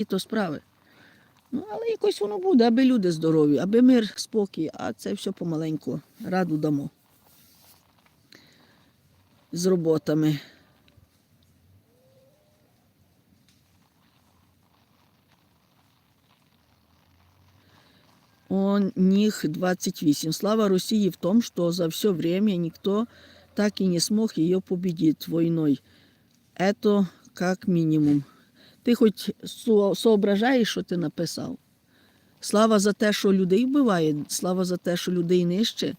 і то справи. Ну, але якось воно буде, аби люди здорові, аби мир, спокій, а це все помаленьку раду дамо. З роботами. Он них 28. Слава России в том, что за все время никто так и не смог ее победить войной. Это как минимум. Ти хоч со- соображаєш, що ти написав? Слава за те, що людей вбиває, слава за те, що людей нищить,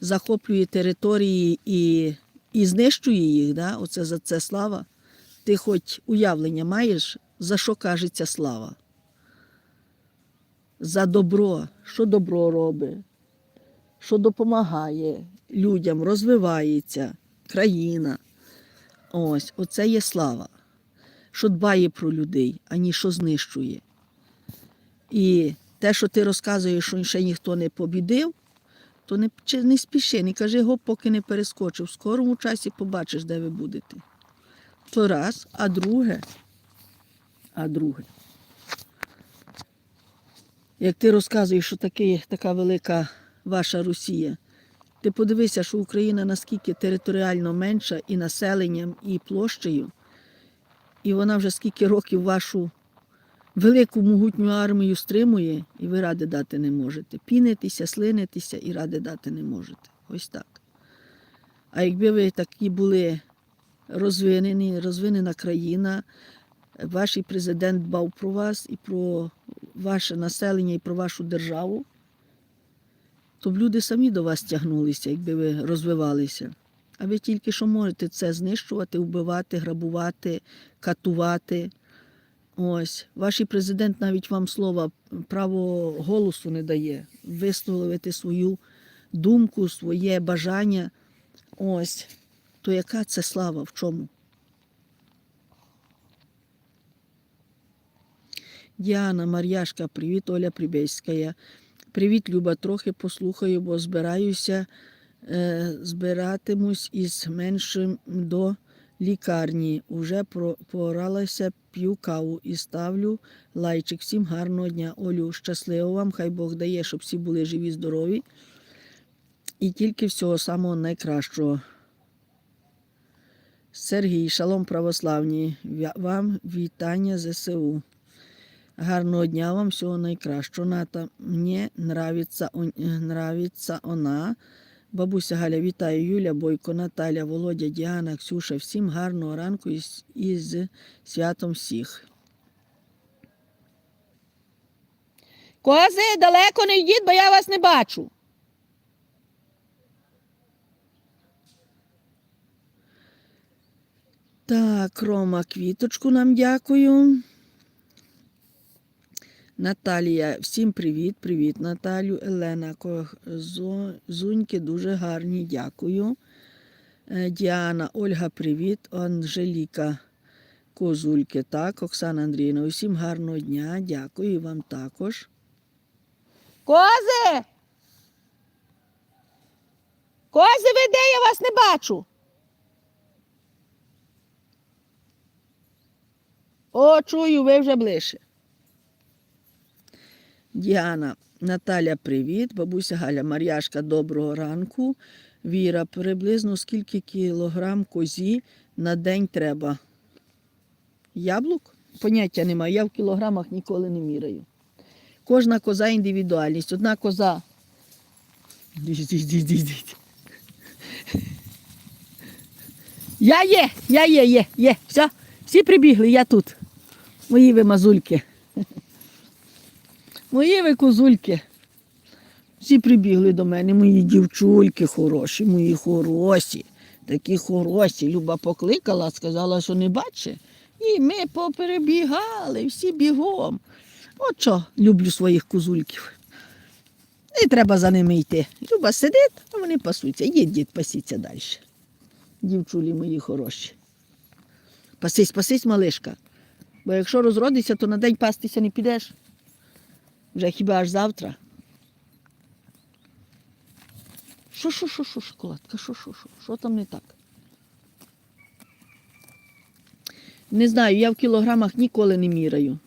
захоплює території і, і знищує їх. Да? Оце за це слава. Ти хоч уявлення маєш, за що кажеться слава? За добро, що добро робить, що допомагає людям, розвивається країна. Ось, оце є слава що дбає про людей, ані що знищує. І те, що ти розказуєш, що ще ніхто не побідив, то не, не спіши, не кажи гоп, поки не перескочив. В скорому часі побачиш, де ви будете. То раз, а друге, а друге. Як ти розказуєш, що таки, така велика ваша Росія, ти подивися, що Україна наскільки територіально менша і населенням, і площею, і вона вже скільки років вашу велику могутню армію стримує, і ви ради дати не можете. Пінитися, слинитися і ради дати не можете. Ось так. А якби ви такі були розвинені, розвинена країна, ваш президент дбав про вас і про ваше населення, і про вашу державу, то б люди самі до вас тягнулися, якби ви розвивалися. А ви тільки що можете це знищувати, вбивати, грабувати, катувати. Ось, ваш президент навіть вам слова, право голосу не дає, висловити свою думку, своє бажання. Ось, то яка це слава в чому? Діана, Мар'яшка, привіт, Оля Прибейська. Привіт, Люба, трохи послухаю, бо збираюся збиратимусь із меншим до лікарні. Уже поралася, п'ю каву і ставлю лайчик. Всім гарного дня, Олю. Щасливо вам, хай Бог дає, щоб всі були живі, здорові. І тільки всього самого найкращого. Сергій, шалом православні. Вам вітання ЗСУ. Гарного дня вам, всього найкращого. Ната, мені нравиться, е, нравиться вона. Бабуся Галя, вітаю Юля, Бойко, Наталя, Володя, Діана, Ксюша. Всім гарного ранку і з- святом всіх. Кози, далеко не йдіть, бо я вас не бачу. Так, Рома, квіточку нам дякую. Наталія, всім привіт, привіт, Наталю, Елена, Зуньки, дуже гарні, дякую. Е, Діана, Ольга, привіт, Анжеліка, Козульки, так, Оксана Андріївна, усім гарного дня, дякую вам також. Кози! Кози, ви де я вас не бачу? О, чую, ви вже ближче. Діана, Наталя, привіт. Бабуся Галя, Мар'яшка, доброго ранку. Віра, приблизно скільки кілограм козі на день треба? Яблук? Поняття немає. Я в кілограмах ніколи не міряю. Кожна коза індивідуальність. Одна коза. Я є, я є, є, є. Все, всі прибігли, я тут. Мої ви мазульки. Мої ви козульки. Всі прибігли до мене, мої дівчульки хороші, мої хороші, такі хороші. Люба покликала, сказала, що не бачить. І ми поперебігали, всі бігом. От що люблю своїх козульків. Не треба за ними йти. Люба сидить, а вони пасуться. Йдіть, дід, пасіться далі. Дівчулі мої хороші. Пасись, пасись, малишка. Бо якщо розродиться, то на день пастися не підеш. Вже хіба аж завтра. Що, що, що, що, шоколадка? Що, що, що? Що там не так? Не знаю, я в кілограмах ніколи не міряю.